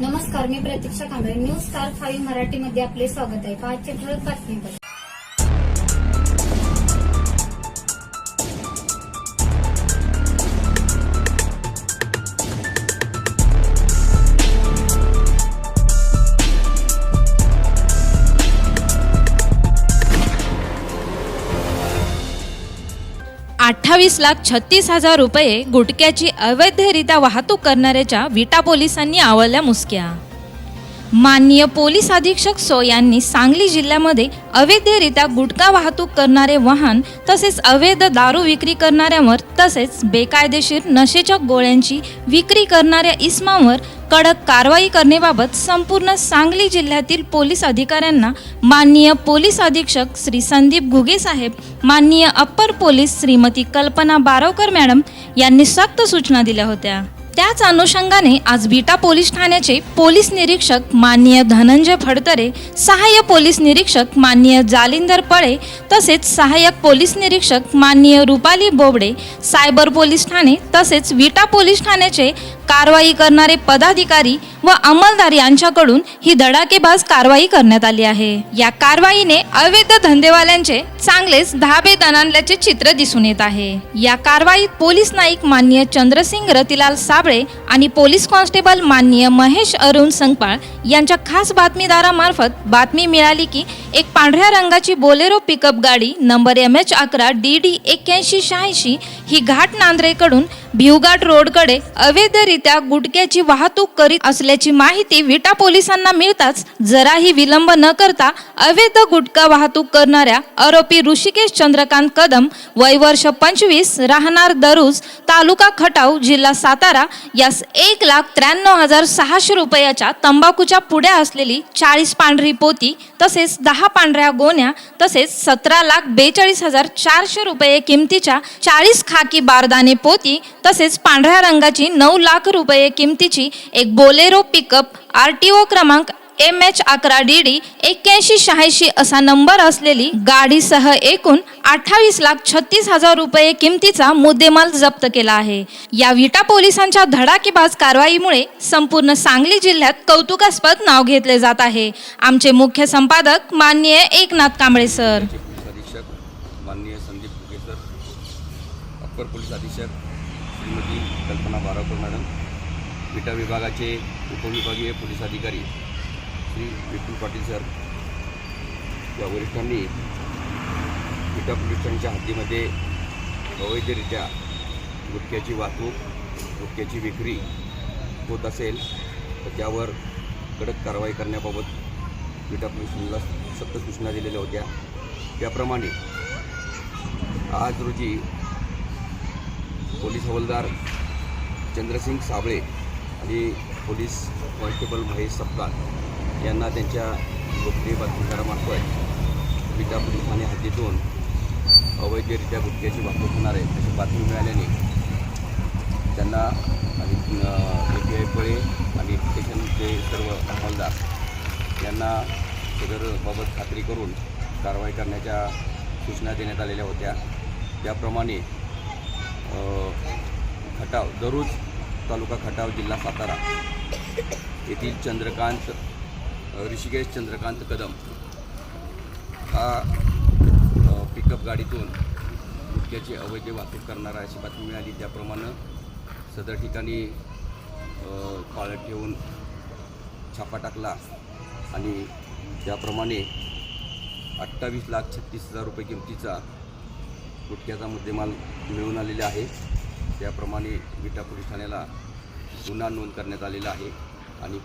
नमस्कार मी Pratiksha Kamble. News star five मराठीमध्ये आपले स्वागत आहे. पाच ठळक बातमीपत्र. अठ्ठावीस लाख छत्तीस हजार रुपये गुटख्याची अवैधरित्या वाहतूक करणाऱ्याच्या विटा पोलिसांनी आवळल्या मुसक्या. माननीय पोलीस अधीक्षक सो यांनी सांगली जिल्ह्यामध्ये अवैधरित्या गुटखा वाहतूक करणारे वाहन तसेच अवैध दारू विक्री करणाऱ्यांवर तसेच बेकायदेशीर नशेच्या गोळ्यांची विक्री करणाऱ्या इस्मावर कडक कारवाई करण्याबाबत संपूर्ण सांगली जिल्ह्यातील पोलीस अधिकाऱ्यांना माननीय पोलीस अधीक्षक श्री संदीप घुगे साहेब माननीय अप्पर पोलीस श्रीमती कल्पना बारवकर मॅडम यांनी सक्त सूचना दिल्या होत्या. त्याच अनुषंगाने आज विटा पोलीस ठाण्याचे पोलीस निरीक्षक माननीय धनंजय फडतरे सहाय्यक पोलीस निरीक्षक माननीय जालिंदर पळे तसेच सहाय्यक पोलीस निरीक्षक माननीय रुपाली बोबडे सायबर पोलीस ठाणे तसेच विटा पोलीस ठाण्याचे कारवाई करणारे पदाधिकारी व अंमलदार यांच्याकडून ही धडाकेबाज कारवाई करण्यात आली आहे. या कारवाईने अवैध धंदेवाल्यांचे चांगलेच धाबे दणाणल्याचे चित्र दिसून येत आहे. या कारवाईत पोलीस नाईक माननीय चंद्रसिंग रतिलाल साबळे आणि पोलीस कॉन्स्टेबल माननीय महेश अरुण संगपाळ यांच्या खास बातमीदारामार्फत बातमी मिळाली की एक पांढऱ्या रंगाची बोलेरो पिकअप गाडी नंबर एम एच अकरा डी डी एक्क्याऐंशी शहाऐंशी ही घाट नांद्रेकडून भिवघाट रोडकडे अवैधरित्या गुटख्याची वाहतूक करीत असल्याची माहिती विटा पोलिसांना मिळताच जराही विलंब न करता अवैध गुटखा वाहतूक करणाऱ्या आरोपी ऋषिकेश चंद्रकांत कदम वय वर्ष पंचवीस राहणार दरुज तालुका खटाव जिल्हा सातारा यास एक लाख त्र्याण्णव हजार सहाशे रुपयाच्या तंबाखूच्या पुढे असलेली चाळीस पांढरी पोती तसेच दहा पांढऱ्या गोण्या तसेच सतरा लाख बेचाळीस हजार चारशे रुपये किमतीच्या चाळीस खाकी बारदाने पोती तसेच पांढऱ्या रंगाची नऊ लाख रुपये किमतीची एक Bolero pickup R T O क्रमांक एम एच अकरा डी डी एक्क्याऐंशी शहाऐंशी असा नंबर असलेली गाडीसह एकूण अठ्ठावीस लाख छत्तीस हजार रुपये किमतीचा मुद्देमाल जप्त केला आहे. या विटा पोलिसांच्या धडाकेबाज कारवाईमुळे संपूर्ण सांगली जिल्ह्यात कौतुकास्पद नाव घेतले जात आहे. आमचे मुख्य संपादक माननीय एकनाथ कांबळे सर. अधीक्षक माननीय संदीप सर अप्पर पोलीस अधीक्षक कल्पना बारावकर मॅडम विटा विभागाचे उपविभागीय पोलीस अधिकारी श्री विपुल पाटील सर या वरिष्ठांनी विटा पोलीस हद्दीमध्ये अवैधरित्या गुटख्याची वाहतूक गुटख्याची विक्री होत असेल तर त्यावर कडक कारवाई करण्याबाबत विटा पोलिसांना सक्त सूचना दिलेल्या होत्या. त्याप्रमाणे आज रोजी पोलीस हवालदार चंद्रसिंग साबळे आणि पोलीस कॉन्स्टेबल महेश सपकाळ यांना त्यांच्या गोपनीय बातमीदारामार्फत विटा पोलीस ठाणे हद्दीतून अवैधरित्या गुटख्याची वाहतूक होणार आहे अशी बातमी मिळाल्याने त्यांना आणि ए पी आय पळे आणि स्टेशनचे सर्व अंमलदार यांना सदरबाबत खात्री करून कारवाई करण्याच्या सूचना देण्यात आलेल्या होत्या. त्याप्रमाणे खटाव दररोज तालुका खटाव जिल्हा सातारा. येथील चंद्रकांत ऋषिकेश चंद्रकांत कदम हा पिकअप गाडीतून गुटख्याची अवैध वाहतूक करणारा अशी बातमी मिळाली. त्याप्रमाणे सदर ठिकाणी पाळत ठेवून छापा टाकला आणि त्याप्रमाणे अठ्ठावीस लाख छत्तीस हजार रुपये किमतीचा गुटख्याचा मुद्देमाल मिळून आलेला आहे. त्याप्रमाणे विटा पोलीस ठाण्याला गुन्हा नोंद करण्यात आलेला आहे आणि